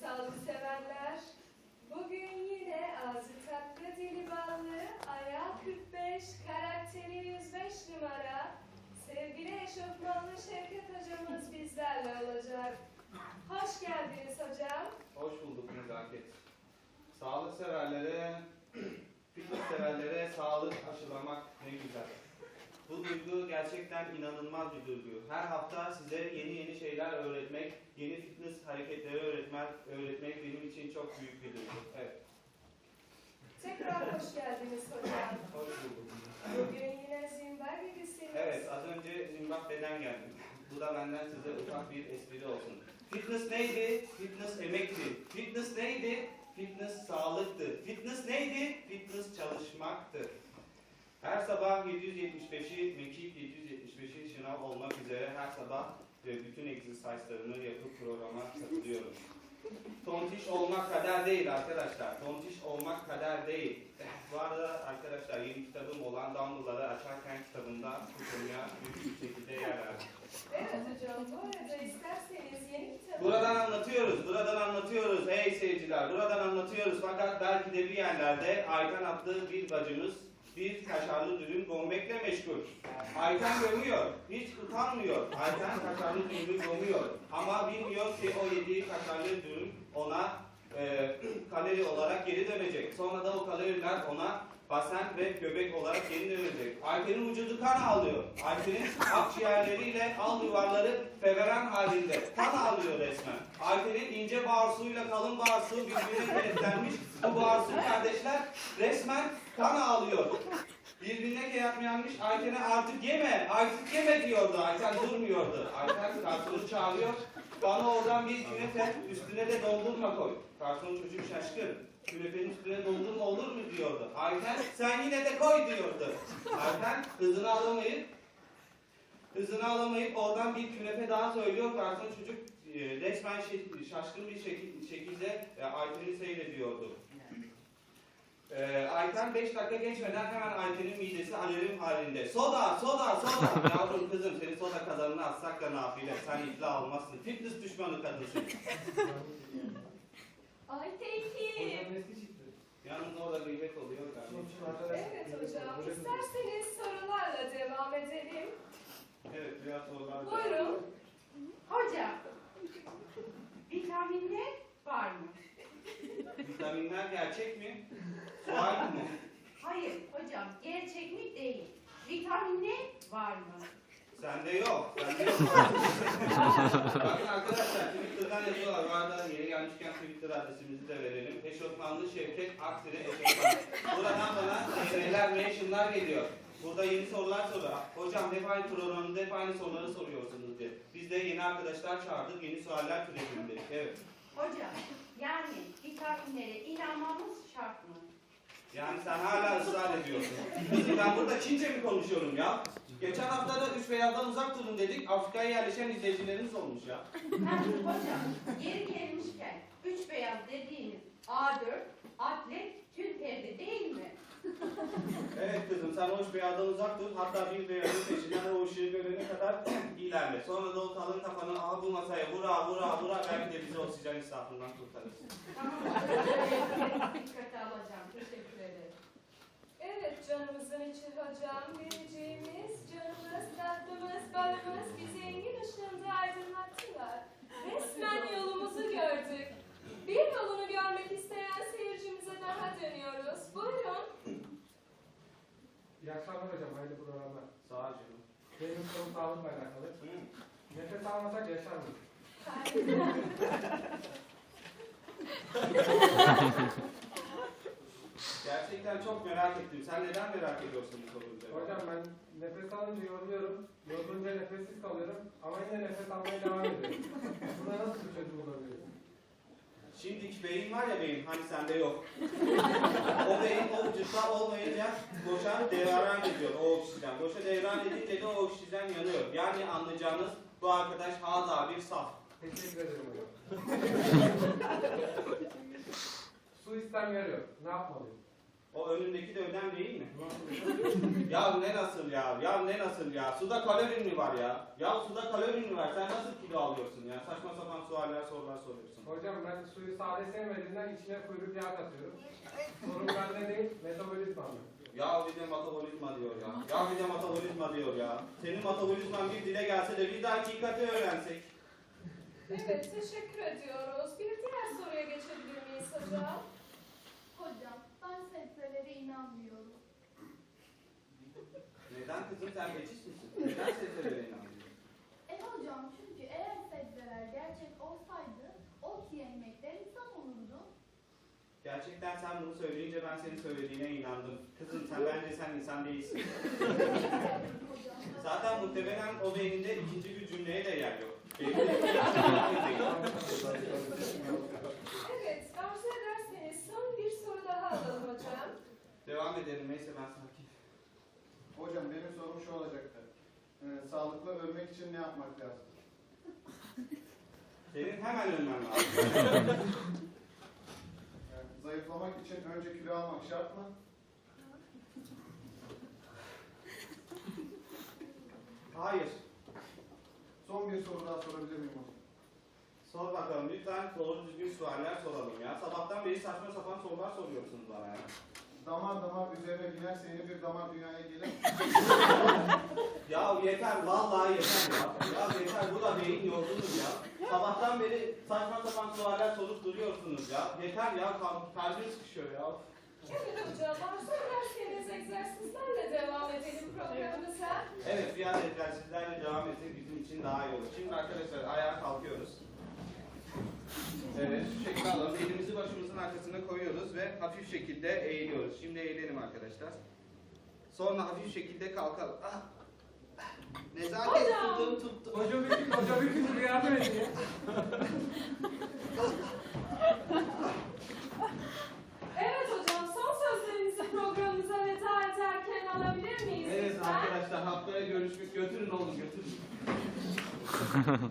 sağlık severler. Bugün yine ağzı tatlı dili ballı, ayağı 45, karakteri 105 numara. Sevgili eşofmanlı Şevket hocamız bizlerle olacak. Hoş geldiniz hocam. Hoş bulduk Nezaket. Sağlık severlere, fitness severlere sağlık aşılamak ne güzel. Bu duygu gerçekten inanılmaz bir duygu. Her hafta size yeni yeni şeyler öğretmek, yeni fitness hareketleri öğretmek, öğretmek benim için çok büyük bir duygu. Evet, Tekrar hoş geldiniz hocam. hoş bulduk. Bugün yine Zimbabwe'desiniz. Evet, az önce Zimbabwe'den geldim. Bu da benden size ufak bir espri olsun. Fitness neydi? Fitness emekti. Fitness neydi? Fitness sağlıktı. Fitness neydi? Fitness çalışmaktı. Her sabah 775'i, mekik 775'i şınav olmak üzere her sabah ve bütün egzersizlerimi yapıp programa katılıyorum. Tontiş olmak kader değil arkadaşlar. Tontiş olmak kader değil. Bu arada arkadaşlar yeni kitabım olan Damlaları Açarken kitabında bu konuya büyük bir şekilde yer verdim. Evet hocam, bu arada isterseniz yeni kitabı... Buradan anlatıyoruz, buradan anlatıyoruz ey seyirciler, buradan anlatıyoruz. Fakat belki de bir yerlerde Ayten adlı bir bacımız bir kaşarlı dürüm gömmekle meşgul. Ayten gömüyor, hiç utanmıyor. Ayten kaşarlı dürümü gömüyor. Ama bilmiyor ki o yediği kaşarlı dürüm ona e, kalori olarak geri dönecek. Sonra da o kaloriler ona basen ve göbek olarak geri dönecek. Ayten'in vücudu kan alıyor. Ayten'in akciğerleriyle al yuvarları feveren halinde kan alıyor resmen. Ayten'in ince bağırsığıyla kalın bağırsı birbirine kenetlenmiş. Bu bağırsı kardeşler resmen kan alıyor. Birbirine kenetlenmiş Ayten'e artık yeme, artık yeme diyordu. Ayten durmuyordu. Ayten garsonu çağırıyor. Bana oradan bir künefe üstüne de dondurma koy. Garson çocuk şaşkın. Künefenin üstüne dondurma olur mu diyordu. Ayten sen yine de koy diyordu. Ayten hızını alamayıp hızını alamayıp oradan bir künefe daha söylüyor. Garson çocuk e, resmen şaşkın bir şekil- şekilde e, Ayten'i seyrediyordu. E, Ayten 5 dakika geçmeden hemen Ayten'in midesi alev halinde. Soda, soda, soda. Yavrum kızım seni soda kazanına atsak da nafile. Sen iflah olmazsın. Fitness düşmanı kadınsın. Ay Tevfik! Yalnız orada gıybet oluyor galiba. Evet hocam, isterseniz sorularla devam edelim. Evet biraz sorular. Buyurun. Hocam, vitaminler var mı? Vitaminler gerçek mi? Sual mı? Hayır hocam, gerçek mi değil. Vitaminler var mı? Sende yok. Sende yok. Bakın arkadaşlar Twitter'dan yazıyorlar. Bu arada yeri gelmişken Twitter adresimizi de verelim. Eşofmanlı Şevket Aksine Eşofman. Buradan bana şeyler, mentionlar geliyor. Burada yeni sorular soruyor. Hocam hep aynı programda hep aynı soruları soruyorsunuz diye. Biz de yeni arkadaşlar çağırdık. Yeni sualler türetelim dedik. Evet. Hocam, yani vitaminlere inanmamız şart mı? Yani sen hala ısrar ediyorsun. Peki ben burada Çince mi konuşuyorum ya? Geçen hafta da üç beyazdan uzak durun dedik. Afrika'ya yerleşen izleyicilerimiz olmuş ya. Ha, hocam, yeri gelmişken üç beyaz dediğiniz A4, atlet, tül perde değil mi? Evet kızım sen o üç beyazdan uzak dur. Hatta bir beyazın peşinden o ışığı görene kadar ilerle. Sonra da o kalın kafanı al bu masaya vura vura vura belki de bizi oksijen israfından kurtarırsın. Tamam dikkate alacağım. Teşekkür ederim. Evet canımızın içi hocam, vereceğimiz canımız, tatlımız, balımız bizi engin ışığında aydınlattılar. Resmen yolumuzu gördük. Bir yolunu görmek isteyen seyircimize daha dönüyoruz. Buyurun. İyi akşamlar hocam, hayırlı programlar. Sağ ol canım. Benim sorum sağlıkla alakalı. Hı. Nefes almasak yaşar mıyız? Gerçekten çok merak ettim. Sen neden merak ediyorsun bu soruyu? Hocam ben nefes alınca yoruluyorum, yorulunca nefessiz kalıyorum ama yine nefes almaya devam ediyorum. Buna nasıl bir çözüm bulabiliriz? Şimdiki beyin var ya beyin, hani sende yok. o beyin o vücutta olmayınca boşa devran ediyor o oksijen. Boşa devran edince de o oksijen yanıyor. Yani anlayacağınız bu arkadaş hala bir saf. Teşekkür ederim hocam. Su istem yarıyor. Ne yapmalıyım? O önündeki de ödem değil mi? ya ne nasıl ya? Ya ne nasıl ya? Suda kalorin mi var ya? Ya suda kalorin mi var? Sen nasıl kilo alıyorsun ya? Saçma sapan sualler sorular soruyorsun. Hocam ben suyu sade sevmediğimden içine kuyruk yağı katıyorum. Sorun bende değil, metabolizmamda. Ya bir de metabolizma diyor ya. Ya bir de metabolizma diyor ya. Senin metabolizman bir dile gelse de biz de hakikati öğrensek. Evet, teşekkür ediyoruz. Bir diğer soruya geçebilir miyiz hocam? Hocam, ben sebzelere inanmıyorum. Neden kızım sen geçiş misin? Neden sebzelere inanmıyorsun? E hocam, çünkü eğer sebzeler gerçek olsaydı, ot yemekten insan olurdu. Gerçekten sen bunu söyleyince ben senin söylediğine inandım. Kızım sen bence sen insan değilsin. Zaten muhtemelen o beyninde ikinci bir cümleye de yer yok. Beyninde. Evet, arzu ederseniz son bir soru daha alalım hocam. Devam edelim neyse ben sakin. Hocam benim sorum şu olacaktı. Ee, sağlıklı ölmek için ne yapmak lazım? Senin hemen ölmen lazım. Yani zayıflamak için önce kilo almak şart mı? Hayır. Son bir soru daha sorabilir miyim hocam? Sor bakalım lütfen doğru düzgün sualler soralım ya. Sabahtan beri saçma sapan sorular soruyorsunuz bana ya. Damar damar üzerine binerse yeni bir damar dünyaya gelir? Ya yeter vallahi yeter ya. Ya yeter bu da beyin yordunuz ya. Sabahtan beri saçma sapan sualler sorup duruyorsunuz ya. Yeter ya kal- kalbim sıkışıyor ya. Evet hocam, arzu ederseniz egzersizlerle devam edelim programımıza. Evet biraz egzersizlerle devam etsek bizim için daha iyi olur. Şimdi arkadaşlar ayağa kalkıyoruz. Evet şu şekilde alalım. Elimizi başımızın arkasına koyuyoruz ve hafif şekilde eğiliyoruz. Şimdi eğilelim arkadaşlar. Sonra hafif şekilde kalkalım. Ah. Nezaket Hocam. tuttum tuttum. Hocam iki, hocam iki bir yardım edin ya. Evet hocam, son sözlerinizi programımıza veda ederken alabilir miyiz Evet lütfen? arkadaşlar haftaya görüşmek. Götürün oğlum götürün.